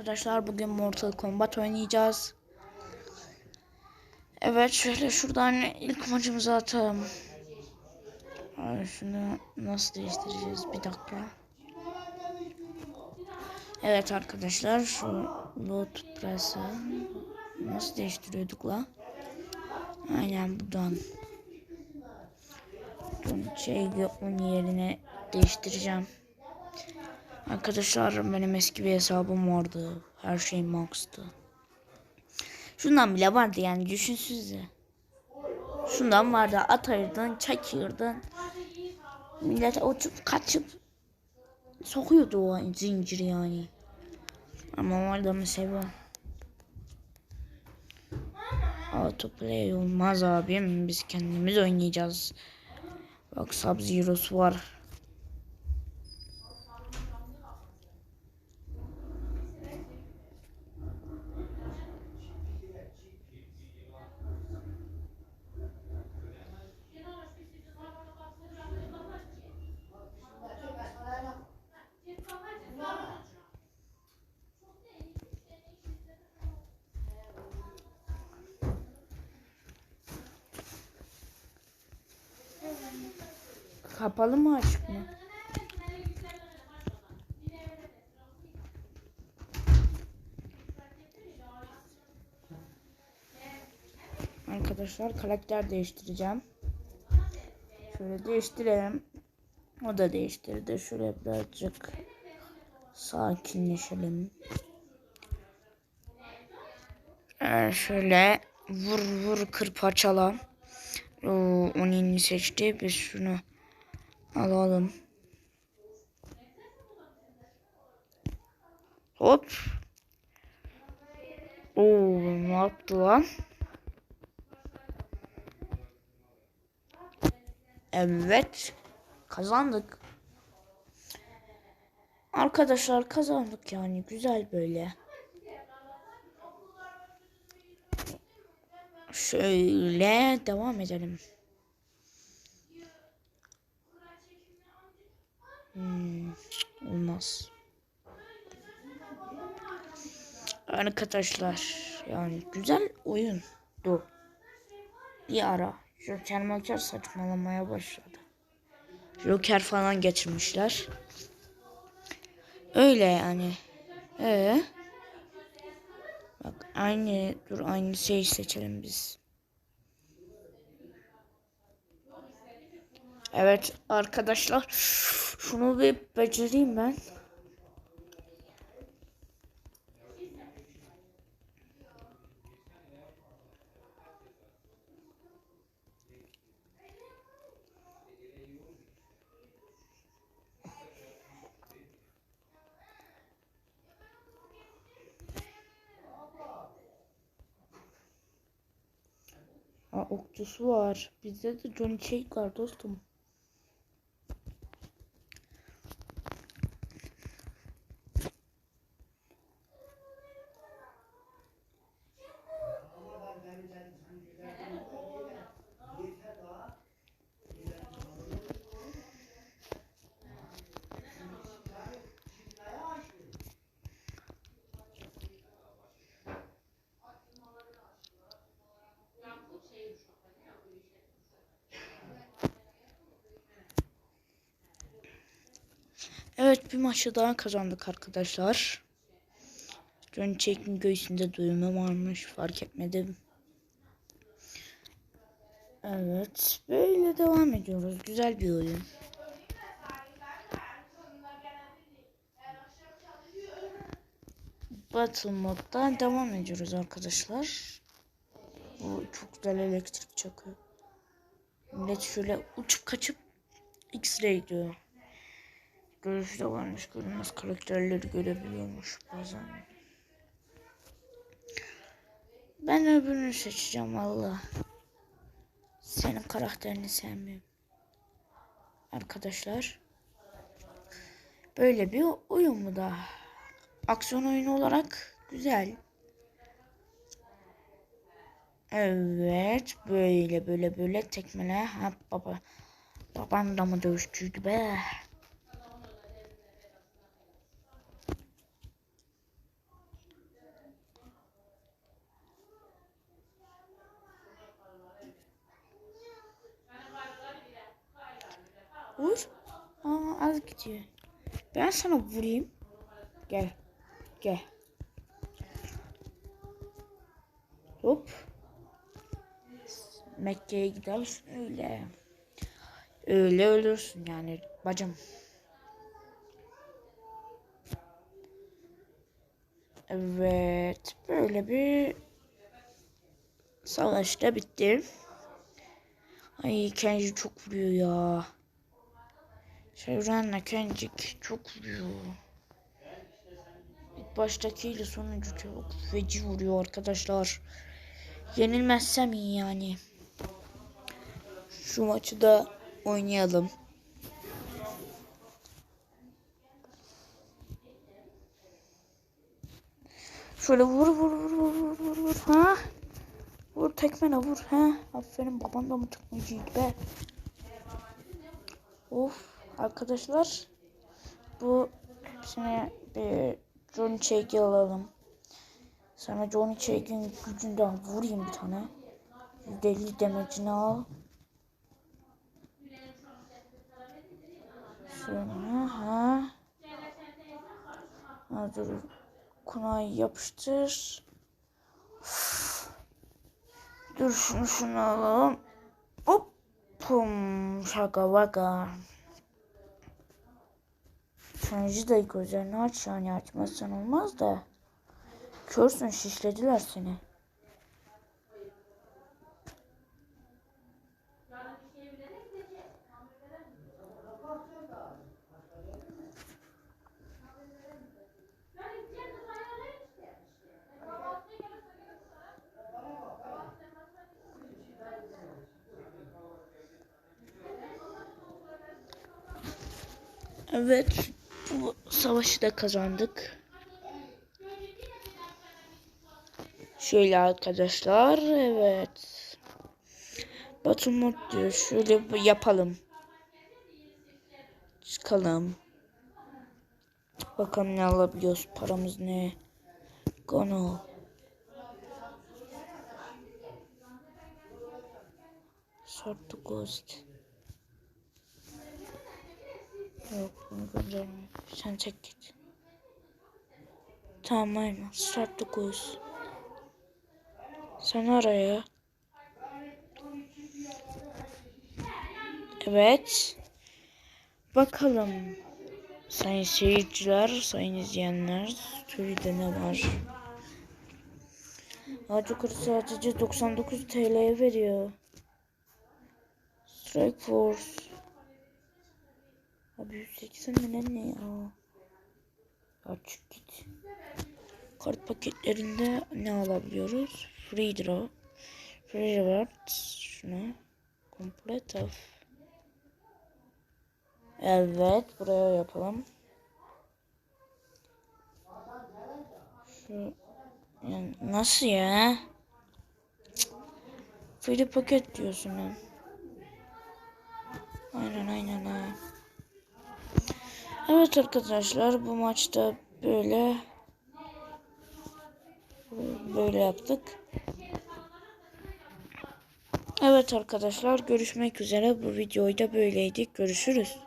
Arkadaşlar bugün Mortal Kombat oynayacağız. Evet şöyle şuradan ilk maçımızı atalım. Ay, şunu nasıl değiştireceğiz bir dakika. Evet arkadaşlar şu load press'ı nasıl değiştiriyorduk la? Aynen buradan. Bunun şey onun yerine değiştireceğim. Arkadaşlar benim eski bir hesabım vardı. Her şey max'tı. Şundan bile vardı yani düşünsüzde. Şundan vardı at ayırdın, çakırdın. Millet uçup kaçıp sokuyordu o zinciri yani. Ama mı seviyorum. Autoplay olmaz abim. Biz kendimiz oynayacağız. Bak Sub-Zero'su var. Kapalı mı açık mı? Arkadaşlar karakter değiştireceğim. Şöyle değiştirelim. O da değiştirdi. Şöyle birazcık sakinleşelim. Ee, şöyle vur vur kır parçala. Oo, onu yeni seçti. Biz şunu alalım. Hop. Oo, ne yaptı lan? Evet. Kazandık. Arkadaşlar kazandık yani. Güzel böyle. Şöyle devam edelim. Hmm, olmaz. Arkadaşlar yani güzel oyundu. Bir ara Joker Moker saçmalamaya başladı. Joker falan getirmişler. Öyle yani. Ee? Bak aynı dur aynı şeyi seçelim biz. Evet arkadaşlar şunu bir becereyim ben. Aa, okçusu var. Bizde de Johnny Cage var dostum. Evet bir maçı daha kazandık arkadaşlar. Johnny Cage'in göğsünde düğme varmış fark etmedim. Evet böyle devam ediyoruz. Güzel bir oyun. Battle moddan devam ediyoruz arkadaşlar. Bu çok güzel elektrik çakıyor. Millet şöyle uçup kaçıp X-ray diyor. Görüşte varmış görünmez karakterleri görebiliyormuş bazen. Ben öbürünü seçeceğim valla. Senin karakterini sevmiyorum. Arkadaşlar. Böyle bir oyun mu da? Aksiyon oyunu olarak güzel. Evet böyle böyle böyle tekmele ha baba baban da mı dövüşçüydü be gidiyor. Ben sana vurayım. Gel. Gel. Hop. Mekke'ye gidersin öyle. Öyle ölürsün yani bacım. Evet. Böyle bir savaş da bitti. Ay Kenji çok vuruyor ya. Şevren'le Kencik çok vuruyor. İlk baştakiyle sonuncu çok feci vuruyor arkadaşlar. Yenilmezsem iyi yani. Şu maçı da oynayalım. Şöyle vur vur vur vur vur vur vur ha. Vur tekmene vur ha. Aferin baban da mı tekmeciydi be. Of arkadaşlar. Bu hepsine bir Johnny Cheek'i alalım. Sana Johnny Cheek'in gücünden vurayım bir tane. %50 demecini al. Şöyle ha. Ha dur. Kunayı yapıştır. Üf. Dur şunu şunu alalım. Hop. Pum. Şaka baka. Şancı da gözlerini aç yani açmazsan olmaz da. Körsün şişlediler seni. Evet, bu savaşı da kazandık. Şöyle arkadaşlar, evet. Battle diyor. Şöyle yapalım. Çıkalım. Bakalım ne alabiliyoruz. Paramız ne? Gono. Sort ghost. Yok bunu gönderme. Sen çek git. Tamam aynen. Start the course. Sen araya. Evet. Bakalım. Sayın seyirciler, sayın izleyenler. Türüde ne var? Ağacı kuru sadece 99 TL'ye veriyor. Strike Force. Abi 180 ne ne ya? Açık git. Kart paketlerinde ne alabiliyoruz? Free draw. Free rewards. Şunu. Complete of. Evet. Buraya yapalım. Şu. Yani nasıl ya? Free paket diyorsun ha. Aynen aynen. Evet arkadaşlar bu maçta böyle böyle yaptık. Evet arkadaşlar görüşmek üzere. Bu videoyu da böyleydik. Görüşürüz.